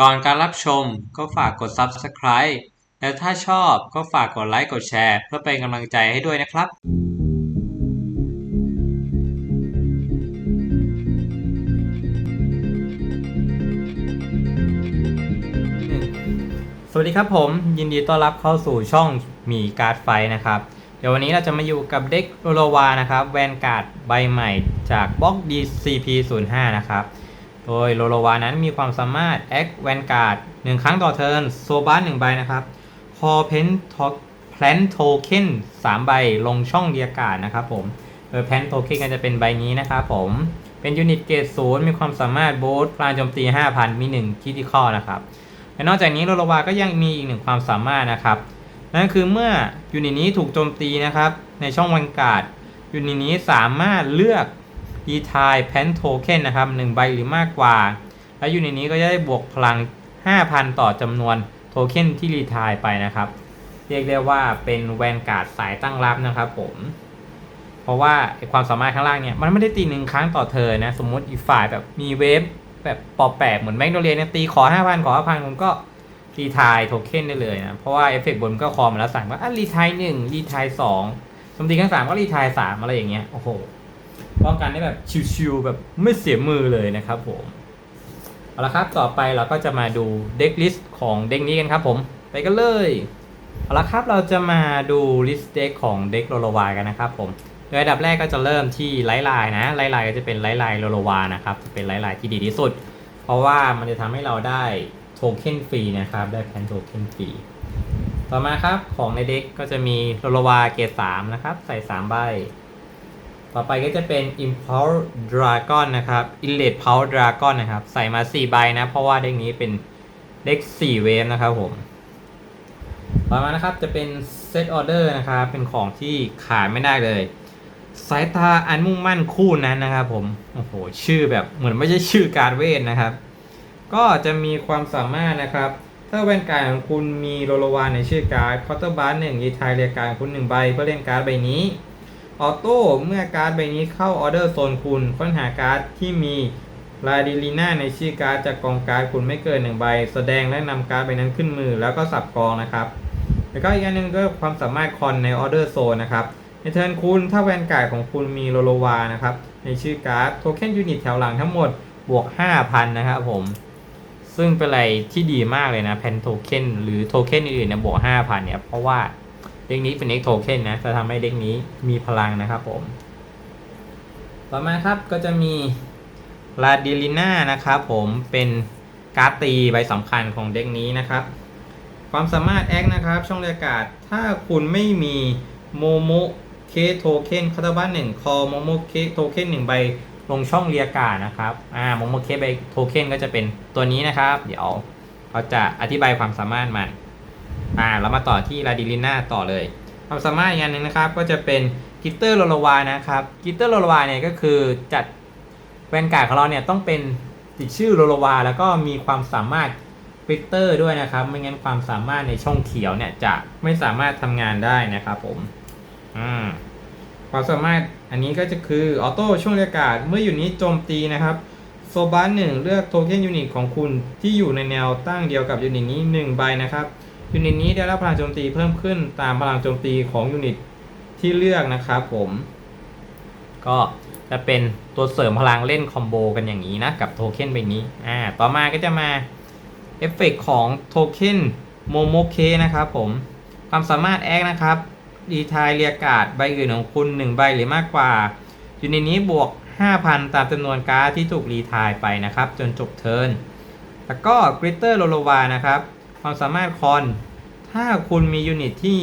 ก่อนการรับชมก็ฝากกด Subscribe และถ้าชอบก็ฝากกดไลค์กดแชร์ เพื่อเป็นกำลังใจให้ด้วยนะครับ สวัสดีครับผมยินดีต้อนรับเข้าสู่ช่องมีการ์ดไฟนะครับ เดี๋ยววันนี้เราจะมาอยู่กับเด็กโรวานะครับ แวนการ์ดใบใหม่จากบล็อก DCP05 นะครับ โดยโลโลวานั้นมีความสามารถแอคแวนการ์ดหนึ่งครั้งต่อเทิร์นโซบัสหนึ่งใบนะครับพอเพนแพลนโทเค็นสามใบลงช่องเรียกการ์ดนะครับผมโดยแพลนโทเค็นก็จะเป็นใบนี้นะครับผมเป็นยูนิตเกรดศูนย์มีความสามารถโบสพลานโจมตี 5,000 มี1คิติคอนะครับและนอกจากนี้โรโลวาก็ยังมีอีกหนึ่งความสามารถนะครับ นั่นคือเมื่อยูนิตนี้ถูกโจมตีนะครับในช่องวันการ์ดยูนิตนี้สามารถเลือก ดีทายแพนโทเคนนะครับหนึ่งใบหรือมากกว่า และยูนิตนี้ก็จะได้บวกพลัง 5,000 ต่อจำนวนโทเค็นที่รีทายไปนะครับ เรียกได้ว่าเป็นแวนการ์ดสายตั้งรับนะครับผม เพราะว่าความสามารถข้างล่างเนี่ย มันไม่ได้ตีหนึ่งครั้งต่อเธอนะ สมมติอีกฝ่ายแบบมีเวฟแบบปอแปลกเหมือนแมกโนเลียเนี่ยตีขอ 5,000 ขอ 5,000ผมก็รีทายโทเค็นได้เลยนะ เพราะว่าเอฟเฟกต์บนก็คอมาแล้วสั่งว่าอะรีทายหนึ่งรีทายสองสมตีครั้งสามก็รีทายสามอะไรอย่างเงี้ยโอ้โห ป้องกันได้แบบชิวๆแบบไม่เสียมือเลยนะครับผมเอาละครับต่อไปเราก็จะมาดูเด็กลิสต์ของเด็กนี้กันครับผมไปกันเลยเอาละครับเราจะมาดูลิสต์เด็กของเด็กโรโลวากันนะครับผมโดยอันดับแรกก็จะเริ่มที่ไลท์ไลน์นะไลท์ไลน์ก็จะเป็นไลท์ไลน์โรโลวานะครับจะเป็นไลท์ไลน์ที่ดีที่สุด เพราะว่ามันจะทำให้เราได้โทเค็นฟรีนะครับได้แพนโทเค็นฟรีต่อมาครับของในเด็กก็จะมีโรโลวาเกรด3นะครับใส่3ใบ ต่อไปก็จะเป็น Impulse Dragon นะครับ Inlet Pulse Dragon นะครับ ใส่มา 4 ใบนะ เพราะว่าเด็กนี้เป็นเด็ก4 เวฟนะครับผม ต่อมานะครับจะเป็น Set Order นะครับ เป็นของที่ขาดไม่ได้เลย สายตาอันมุ่งมั่นคู่นั้นนะครับผม โอ้โห ชื่อแบบเหมือนไม่ใช่ชื่อการเวทนะครับ ก็จะมีความสามารถนะครับ ถ้าแวนการของคุณมีโรโลวานในชื่อการ์ดคอร์เตอร์บาร์หนึ่งยีทายเรียกการของคุณหนึ่งใบเพื่อเล่นการ์ดใบนี้ ออโต้เมื่อการ์ดใบนี้เข้าออเดอร์โซนคุณ ค้นหาการ์ดที่มีลาดิลีน่าในชื่อการ์ดจากกองการ์ดคุณไม่เกินหนึ่งใบ แสดงและนำการ์ดใบนั้นขึ้นมือแล้วก็สับกองนะครับ แล้วก็อีกอันหนึงก็ความสามารถคอนในออเดอร์โซนนะครับ ในเทิร์นคุณถ้าแวนการ์ดของคุณมีโรโลวานะครับในชื่อการ์ดโทเค็นยูนิตแถวหลังทั้งหมดบวก 5,000 นะครับผม ซึ่งเป็นอะไรที่ดีมากเลยนะแพนโทเค็นหรือโทเค็นอื่นๆเนี่ยบวก 5,000 เนี่ยเพราะว่า ด็กนี้เป็นเอ็กโทเค็นนะ จะทำให้เด็กนี้มีพลังนะครับผม ต่อมาครับก็จะมีลาดิลิน่านะครับผมเป็นการ์ดตีใบสำคัญของเด็กนี้นะครับ ความสามารถแอคนะครับ ช่องเรียการ์ดถ้าคุณไม่มีโมโมเคโทเค็นคาตาบ้านหนึ่งคอโมโมเคโทเค็นหนึ่งใบลงช่องเรียกการนะครับ อ่าโมโมเคใบโทเค็นก็จะเป็นตัวนี้นะครับ เดี๋ยวเขาจะอธิบายความสามารถมัน อ่าเรามาต่อที่ลาดิลิน่าต่อเลยความสามารถอีกอย่างหนึ่งนะครับ ก็จะเป็นกิตเตอร์โรโลวานะครับกิตเตอร์โรโลวาเนี่ยก็คือจัดแวนการ์ดของเราเนี่ยต้องเป็นติดชื่อโรโลวา แล้วก็มีความสามารถฟิลเตอร์ด้วยนะครับ ไม่งั้นความสามารถในช่องเขียวเนี่ยจะไม่สามารถทำงานได้นะครับผมอืมความสามารถอันนี้ก็จะคือออโต้ช่วงเรียการ์ดเมื่ออยู่นี้โจมตีนะครับโซบาร์หนึ่งเลือกโทเค็นยูนิตของคุณที่อยู่ในแนวตั้งเดียวกับยูนิตนี้ 1 ใบนะครับ ยูนิตนี้ได้รับพลังโจมตีเพิ่มขึ้นตามพลังโจมตีของยูนิตที่เลือกนะครับผม ก็จะเป็นตัวเสริมพลังเล่นคอมโบกันอย่างนี้นะ กับโทเค็นใบนี้อ่าต่อมาก็จะมาเอฟเฟกของโทเค็นโมโมเคนะครับผมความสามารถแอคนะครับดีทายเรียกาดใบอื่นของคุณ 1 ใบหรือมากกว่า อยู่ในนี้บวก 5,000 ตามจำนวนการ์ดที่ถูกรีทายไปนะครับ จนจบเทิร์นแล้วก็กริตเตอร์โลโลวานะครับ ความสามารถคอน ถ้าคุณมียูนิตที่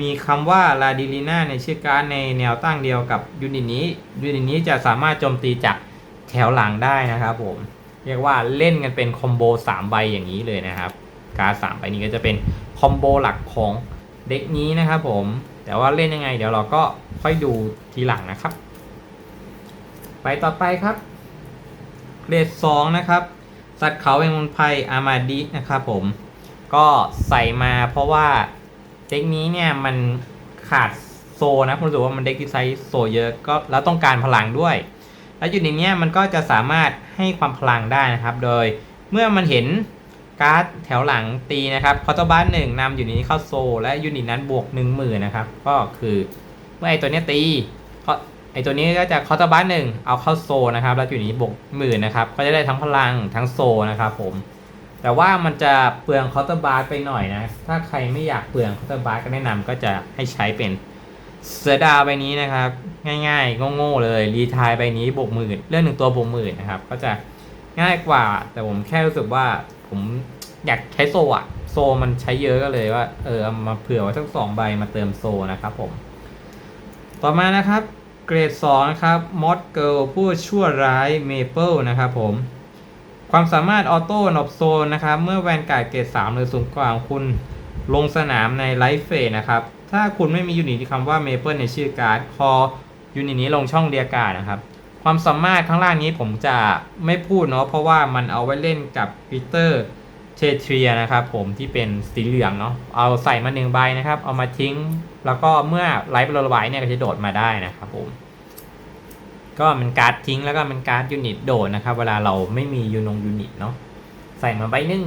มีคำว่าลาดิลีน่าในชื่อการ์ดในแนวตั้งเดียวกับยูนิตนี้ยูนิตนี้จะสามารถโจมตีจากแถวหลังได้นะครับผม เรียกว่าเล่นกันเป็นคอมโบ3ใบอย่างนี้เลยนะครับ การ์ด3ใบนี้ก็จะเป็นคอมโบหลักของเด็กนี้นะครับผม แต่ว่าเล่นยังไง เดี๋ยวเราก็ค่อยดูทีหลังนะครับ ไปต่อไปครับ เกรด2นะครับ สัตว์เขาเป็นมนไพอามาดินะครับผม ก็ใส่มาเพราะว่าเด็กนี้เนี่ยมันขาดโซนะผมรู้สึกว่ามันเด็กที่ใช้โซเยอะก็แล้วต้องการพลังด้วย แล้วอยู่ในเนี้ยมันก็จะสามารถให้ความพลังได้นะครับ โดยเมื่อมันเห็นการ์ดแถวหลังตีนะครับคอร์ตบ้านหนึ่งนำยูนิตนี้เข้าโซ และยูนิตนั้นบวกหนึ่งหมื่นนะครับ ก็คือเมื่อไอตัวเนี้ยตีก็ไอตัวนี้ก็จะคอร์ตบ้านหนึ่งเอาเข้าโซนะครับ แล้วยูนิตนี้บวกหมื่นนะครับ ก็จะได้ทั้งพลังทั้งโซนะครับผม แต่ว่ามันจะเปลืองคอร์ตบาร์ไปหน่อยนะ ถ้าใครไม่อยากเปลืองคอร์ตบาร์ก็แนะนำก็จะให้ใช้เป็นเสือดาวใบนี้นะครับ ง่ายๆโง่ๆเลยรีทายใบนี้บวกหมื่นเรื่องหนึ่งตัวบวกหมื่นนะครับ ก็จะง่ายกว่า แต่ผมแค่รู้สึกว่าผมอยากใช้โซอะโซมันใช้เยอะก็เลยว่า เออเอามาเผื่อไว้ทั้งสองใบมาเติมโซนะครับผม ต่อมานะครับ เกรด2นะครับมอดเกิลผู้ชั่วร้ายเมเปิลนะครับผม ความสามารถออโต้นอบโซนนะครับ เมื่อแวนการ์ดเกรด3 หรือสูงกว่าคุณลงสนามในไลฟ์เฟสนะครับ ถ้าคุณไม่มียูนิตที่คำว่าเมเปิลในชื่อการ์ดคอยูนิตนี้ลงช่องเรียการ์ดนะครับ ความสามารถข้างล่างนี้ผมจะไม่พูดเนาะเพราะว่ามันเอาไว้เล่นกับปีเตอร์เทเทียนะครับผมที่เป็นสีเหลืองเนาะเอาใส่มาหนึ่งใบนะครับ เอามาทิ้ง แล้วก็เมื่อไลฟ์ระบายเนี่ยก็จะโดดมาได้นะครับผม ก็เป็นการ์ดทิ้งแล้วก็เป็นการ์ดยูนิตโดดนะครับ เวลาเราไม่มียูนงยูนิตเนาะใส่มาใบหนึ่ง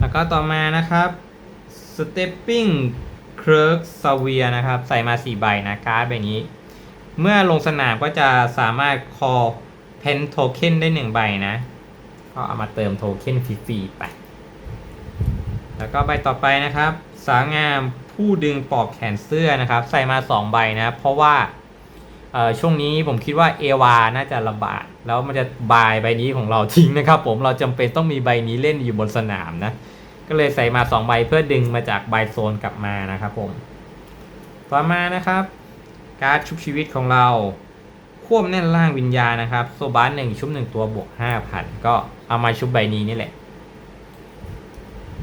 แล้วก็ต่อมานะครับ Stepping Clerk s a v i r นะครับ ใส่มา 4 ใบนะการ์ดใบนี้ เมื่อลงสนามก็จะสามารถ call pen token ได้ 1 ใบนะ ก็เอามาเติมโทเค็นฟรีๆไป แล้วก็ใบต่อไปนะครับ สางามผู้ดึงปลอกแขนเสื้อนะครับ ใส่มา 2 ใบนะ เพราะว่า ช่วงนี้ผมคิดว่าเอวาน่าจะระบาด แล้วมันจะบายใบนี้ของเราทิ้งนะครับ ผมเราจำเป็นต้องมีใบนี้เล่นอยู่บนสนามนะ ก็เลยใส่มา 2 ใบเพื่อดึงมาจากใบโซนกลับมานะครับผม ต่อมานะครับ การชุบชีวิตของเราควบแน่นล่างวิญญาณนะครับโซบาร์หนึ่งชุบหนึ่งตัวบวก5,000ก็เอามาชุบใบนี้นี่แหละ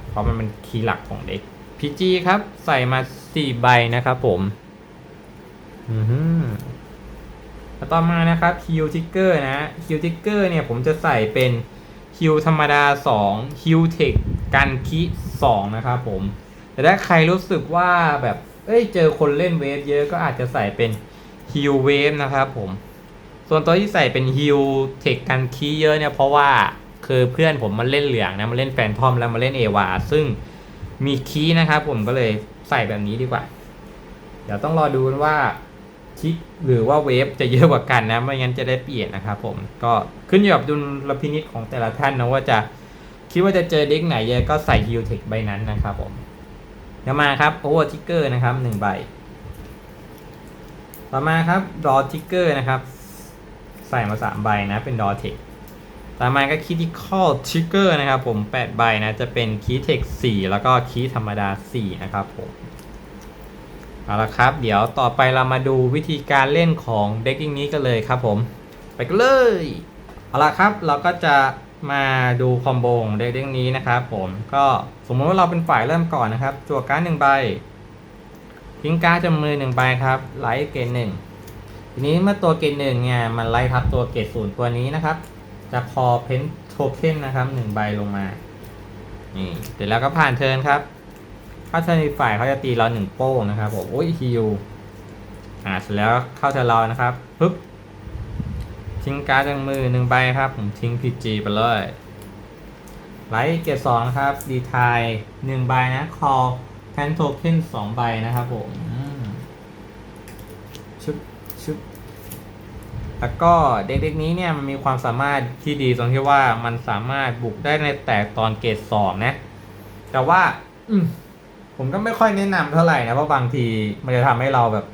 เพราะมันเป็นคีย์หลักของเด็กพีจีครับ ใส่มา4ใบนะครับผม อือฮึ ต่อมานะครับฮิวทิกเกอร์นะฮิวทิกเกอร์เนี่ยผมจะใส่เป็นฮิวธรรมดา2ฮิวเทคกันคิ2นะครับผม แต่ถ้าใครรู้สึกว่าแบบเอ้ยเจอคนเล่นเวฟเยอะก็อาจจะใส่เป็นฮิวเวฟนะครับผม ส่วนตัวที่ใส่เป็นฮิวเทคกันคีเยอะเนี่ยเพราะว่าคือเพื่อนผมมันเล่นเหลืองนะมาเล่นแฟนทอมแล้วมาเล่นเอวาซึ่งมีคีนะครับผมก็เลยใส่แบบนี้ดีกว่า เดี๋ยวต้องรอดูว่า คิกหรือว่าเวฟจะเยอะกว่ากันนะ ไม่งั้นจะได้เปลี่ยนนะครับผม ก็ขึ้นอยู่กับดุลพินิจของแต่ละท่านนะว่าจะคิดว่าจะเจอเด็กไหนยอะก็ใส่ฮิวเทคใบนั้นนะครับผมเดี๋ยวมาครับโอเวอร์ทิกเกอร์นะครับหนึ่งใบ ต่อมาครับดอทิกเกอร์นะครับ ใส่มา3ใบนะเป็นดอเทคต่อมาก็คีที่ข้อทิกเกอร์นะครับผม8ใบนะจะเป็นคีเทค4แล้วก็คีธรรมดา4นะครับผม เอาละครับ เดี๋ยวต่อไปเรามาดูวิธีการเล่นของเด็กนี้กันเลยครับผม ไปกันเลย เอาละครับ เราก็จะมาดูคอมโบของเด็กนี้นะครับผม ก็สมมติว่าเราเป็นฝ่ายเริ่มก่อนนะครับ จั่วการ์ดหนึ่งใบ ทิ้งการ์ดจำมือหนึ่งใบครับ ไลท์เกรดหนึ่งทีนี้เมื่อตัวเกรดหนึ่งเนี่ยมันไล่ทับตัวเกรดศูนย์ตัวนี้นะครับ จะพอเพนโทเค็นนะครับหนึ่งใบลงมา นี่ เสร็จแล้วก็ผ่านเทิร์นครับ ถ้าเทิร์นอีกฝ่ายเขาจะตีเราหนึ่งโป้งนะครับผมโอ้ยฮิวอ่าเสร็จแล้วเข้าเทิร์นเรานะครับปึ๊บทิ้งการ์ดจำมือหนึ่งใบครับ ผมทิ้งพีจีไปเลยไลท์เกรดสองครับดีทายหนึ่งใบนะคอแทนโทเค็นสองใบนะครับผมชุบชุบแล้วก็เด็กๆนี้เนี่ยมันมีความสามารถที่ดีตรงที่ว่ามันสามารถบุกได้ในแต่ตอนเกรดสองนะ แต่ว่า อืม ผมก็ไม่ค่อยแนะนำเท่าไหร่นะเพราะบางทีมันจะทำให้เราแบบ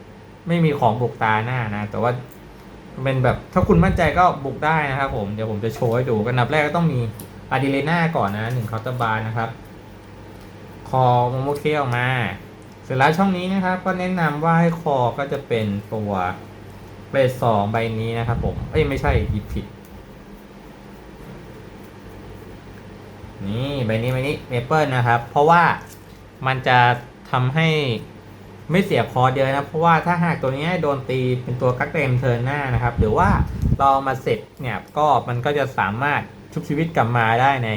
ไม่มีของบุกตาหน้านะ แต่ว่าเป็นแบบถ้าคุณมั่นใจก็บุกได้นะครับผมเดี๋ยวผมจะโชว์ให้ดูกันนับแรกก็ต้องมีอาดิเลน่าก่อนนะหนึ่งเคาน์เตอร์บาร์นะครับ คอโมโมเคออกมา เสร็จแล้วช่องนี้นะครับ ก็แนะนำว่าให้คอก็จะเป็นตัวเบสสองใบนี้นะครับผมเอ้ยไม่ใช่หยิบผิด นี่ใบนี้ใบนี้เมเปิลนะครับ เพราะว่า มันจะทำให้ไม่เสียคอเดียวนะ เพราะว่าถ้าหากตัวนี้โดนตีเป็นตัวกักเต็มเทิร์นหน้านะครับ หรือว่าเรามาเสร็จเนี่ยก็มันก็จะสามารถชุบชีวิตกลับมาได้ใน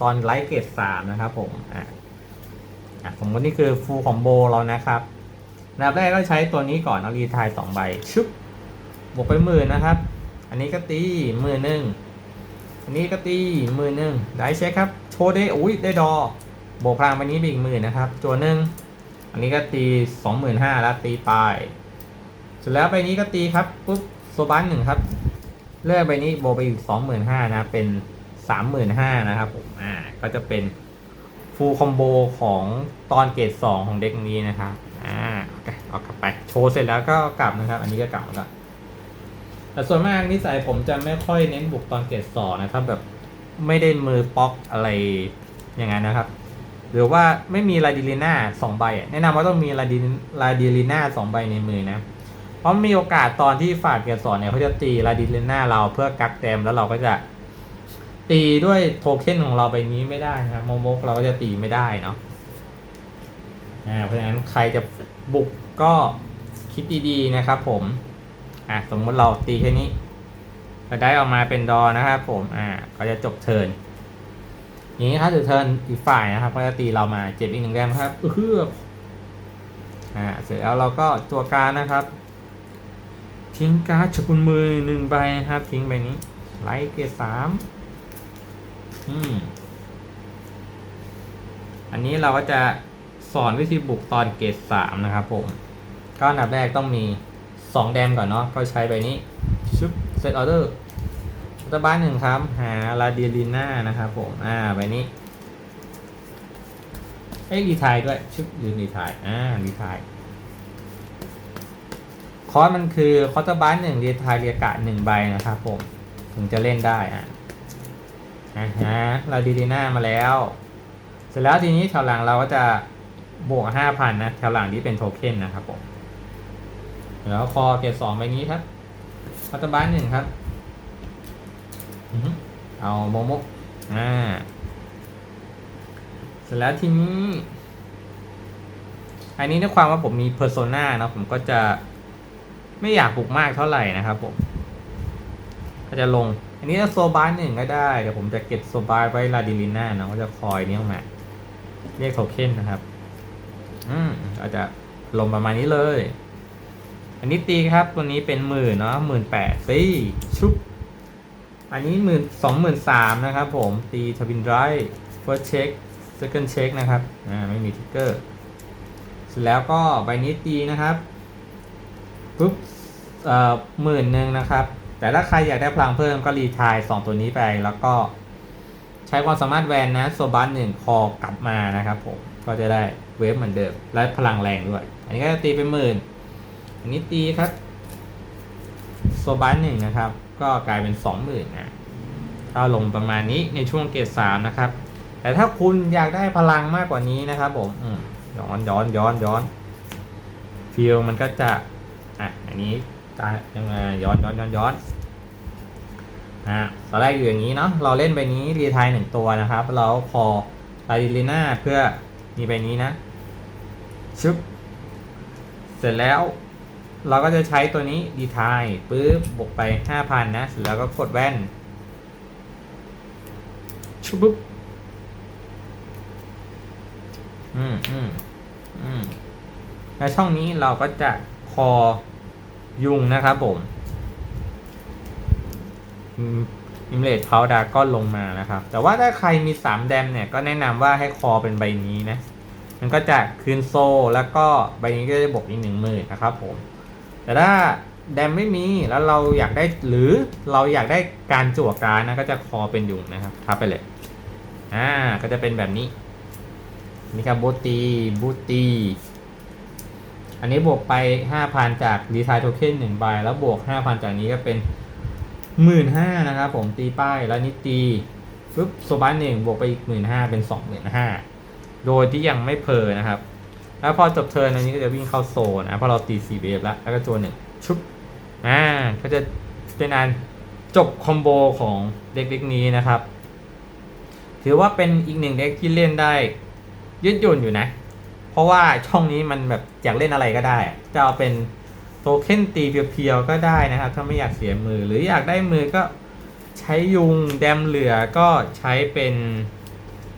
ตอนไลท์เกตสามนะครับผมอะอะผมว่านี่คือฟูลคอมโบเรานะครับอันดับแรกก็ใช้ตัวนี้ก่อนเอารีทายสองใบชุบบวกไปหมื่นนะครับ อันนี้ก็ตีหมื่นหนึ่งอันนี้ก็ตีหมื่นหนึ่งได้เช็คครับ โชว์ได้อุ้ยได้ดอ บวกพลังไปนี้ไปอีกหมื่นนะครับตัวหนึ่งอันนี้ก็ตีสองหมื่นห้าแล้วตีไปเสร็จแล้วใบนี้ก็ตีครับปุ๊บโซบันหนึ่งครับเลือกใบนี้โบไปอีกสองหมื่นห้านะเป็นสามหมื่นห้านะครับผมอ่าก็จะเป็นฟูลคอมโบของตอนเกรดสองของเด็กนี้นะครับอ่าโอเคเอากลับไปโชว์เสร็จแล้วก็กลับนะครับ อันนี้ก็กลับแล้วแต่ส่วนมากนิสัยผมจะไม่ค่อยเน้นบุกตอนเกรดสองนะครับแบบไม่ได้มือป๊อกอะไรอย่างนั้นนะครับ หรือว่าไม่มีลาดิลิน่าสองใบแนะนำว่าต้องมีลาดิลาดิลิน่าสองใบในมือนะ เพราะมีโอกาสตอนที่ฝากเกรสองเนี่ยเขาจะตีลาดิลิน่าเราเพื่อกักแต้มแล้วเราก็จะตีด้วยโทเค็นของเราใบนี้ไม่ได้นะครับโมโมกเราก็จะตีไม่ได้เนาะอ่าเพราะฉะนั้นใครจะบุกก็คิดดีๆนะครับผมอะสมมติเราตีแค่นี้เราได้ออกมาเป็นดอนะครับผมอ่าก็จะจบเทิร์น อย่างนี้ครับถือเทิร์นอีกฝ่ายนะครับก็จะตีเรามาเจ็บอีกหนึ่งแรมครับเอออ่าเสร็จแล้วเราก็ตัวการนะครับ ทิ้งการ์ดฉกุลมือหนึ่งใบนะครับ ทิ้งใบนี้ ไลท์เกรดสามอืมอันนี้เราก็จะสอนวิธีบุกตอนเกรดสามนะครับผมก็อันดับแรกต้องมีสองแดมก่อนเนาะก็ใช้ใบนี้ชุบเซตออเดอร์ รัฐบาลหนึ่งครับ หาลาเดียลิน่านะครับผม อ่าใบนี้เอ้ยรีไทายด้วยชุบยืนรีไทาย อ่ารีไทายคอร์สมันคือคอร์ตบ้านหนึ่งรีไทายเรียกะหนึ่งใบนะครับผม ถึงจะเล่นได้อะอ่าฮะลาดียลิน่ามาแล้ว เสร็จแล้วทีนี้แถวหลังเราก็จะบวกห้าพันนะแถวหลังที่เป็นโทเค็นนะครับผมแล้วคอเกรสองใบนี้ครับพัตบานหนึ่งครับ เอาโมโมะอ่าเสร็จแล้วทีนี้ อันนี้ด้วยความว่าผมมีเพอร์โซนาเนาะผมก็จะไม่อยากปลุกมากเท่าไหร่นะครับผม ก็จะลง อันนี้โซบานหนึ่งก็ได้ เดี๋ยวผมจะเก็บโซบานไว้ลาดิลิน่าเนาะก็จะคอยนี้ออกมาเรียกโทเค็นนะครับ อืมก็จะลงประมาณนี้เลย อันนี้ตีครับ ตัวนี้เป็นหมื่นเนาะหมื่นแปดตีชุบ อันนี้หมื่นสองหมื่นสามนะครับผม ตีทวินไรท์ first check second check นะครับ อ่า ไม่มีทิกเกอร์เสร็จแล้วก็ใบนี้ตีนะครับปุ๊บเอ่อหมื่นหนึ่งนะครับ แต่ถ้าใครอยากได้พลังเพิ่มก็รีทายสองตัวนี้ไป แล้วก็ใช้ความสามารถแวนนะ โซบัสหนึ่งคอกลับมานะครับผม ก็จะได้เวฟเหมือนเดิม และพลังแรงด้วย อันนี้ก็จะตีเป็นหมื่น อันนี้ตีครับ โซบัสหนึ่งนะครับ ก็กลายเป็นสองหมื่นนะก็ลงประมาณนี้ในช่วงเกรดสามนะครับ แต่ถ้าคุณอยากได้พลังมากกว่านี้นะครับผมอืมย้อนย้อนย้อนย้อนฟิลมันก็จะอะอันนี้ตายังไงย้อนย้อนย้อนย้อนอะตอนแรกอยู่อย่างนี้เนาะเราเล่นใบนี้รีไทายหนึ่งตัวนะครับ เราพอลาดิลิน่าเพื่อมีใบนี้นะชึบเสร็จแล้ว เราก็จะใช้ตัวนี้ดีทายปุ๊บบวกไปห้าพันนะเสร็จแล้วก็กดแว่นชุบปุ๊บอืมอืมอืมในช่องนี้เราก็จะคอยุงนะครับผมอิมเลดเพาดาก็ลงมานะครับ แต่ว่าถ้าใครมีสามแดมเนี่ย ก็แนะนำว่าให้คอเป็นใบนี้นะ มันก็จะคืนโซ แล้วก็ใบนี้ก็จะบวกอีกหนึ่งหมื่นนะครับผม แต่ถ้าแดมไม่มีแล้วเราอยากได้หรือเราอยากได้การจั่วการนะก็จะคอเป็นยุงนะครับทับไปเลยอ่าก็จะเป็นแบบนี้นี่ครับบูตีบูตีอันนี้บวกไป 5,000 จากดีไซน์โทเค็นหนึ่งใบแล้วบวก 5,000 จากนี้ก็เป็น 15,000นะครับผมตีป้ายแล้วนี่ตีปุ๊บโซบันหนึ่งบวกไปอีก 15,000 เป็น 25,000 โดยที่ยังไม่เพอนะครับ แล้วพอจบเทิร์นอันนี้ก็จะวิ่งเข้าโซนนะพราะเราตี4เวฟแล้วแล้วก็ตัวหนึ่งชุบอ่าก็จะเป็นอันจบคอมโบของเด็กๆนี้นะครับ ถือว่าเป็นอีกหนึ่งเด็กที่เล่นได้ยืดหยุ่นอยู่นะ เพราะว่าช่องนี้มันแบบอยากเล่นอะไรก็ได้ จะเอาเป็นโทเค็นตีเพียวๆก็ได้นะครับ ถ้าไม่อยากเสียมือหรืออยากได้มือก็ใช้ยุงแดมเหลือก็ใช้เป็น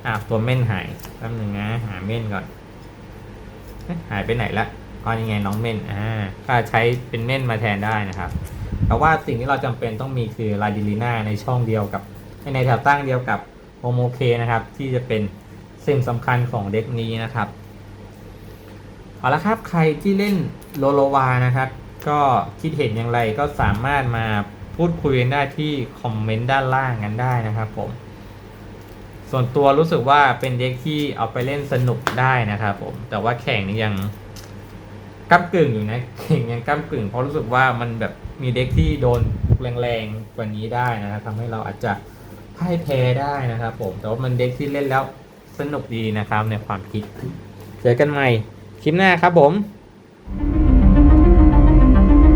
อ่าตัวเม่นหายแป๊บหนึ่งนะหาเม่นก่อน หายไปไหนละก็ยังไงน้องเม่นอ่าก็ใช้เป็นเม่นมาแทนได้นะครับแต่ว่าสิ่งที่เราจำเป็นต้องมีคือลาดิลีน่าในช่องเดียวกับในแถวตั้งเดียวกับโอโมเคนะครับ ที่จะเป็นสิ่งสำคัญของเด็กนี้นะครับเอาละครับใครที่เล่นโลโลวานะครับ ก็คิดเห็นอย่างไรก็สามารถมาพูดคุยกันได้ที่คอมเมนต์ด้านล่างกันได้นะครับผม ส่วนตัวรู้สึกว่าเป็นเด็กที่เอาไปเล่นสนุกได้นะครับผม แต่ว่าแข่งนี่ยังก้ากึ่งอยู่นะแข่งยังก้ากึ่ง เพราะรู้สึกว่ามันแบบมีเด็กที่โดนแรงๆกว่านี้ได้นะครับทำให้เราอาจจะพ่ายแพ้ได้นะครับ ผม แต่ว่ามันเด็กที่เล่นแล้วสนุกดีนะครับในความคิด เจอกันใหม่คลิปหน้าครับผม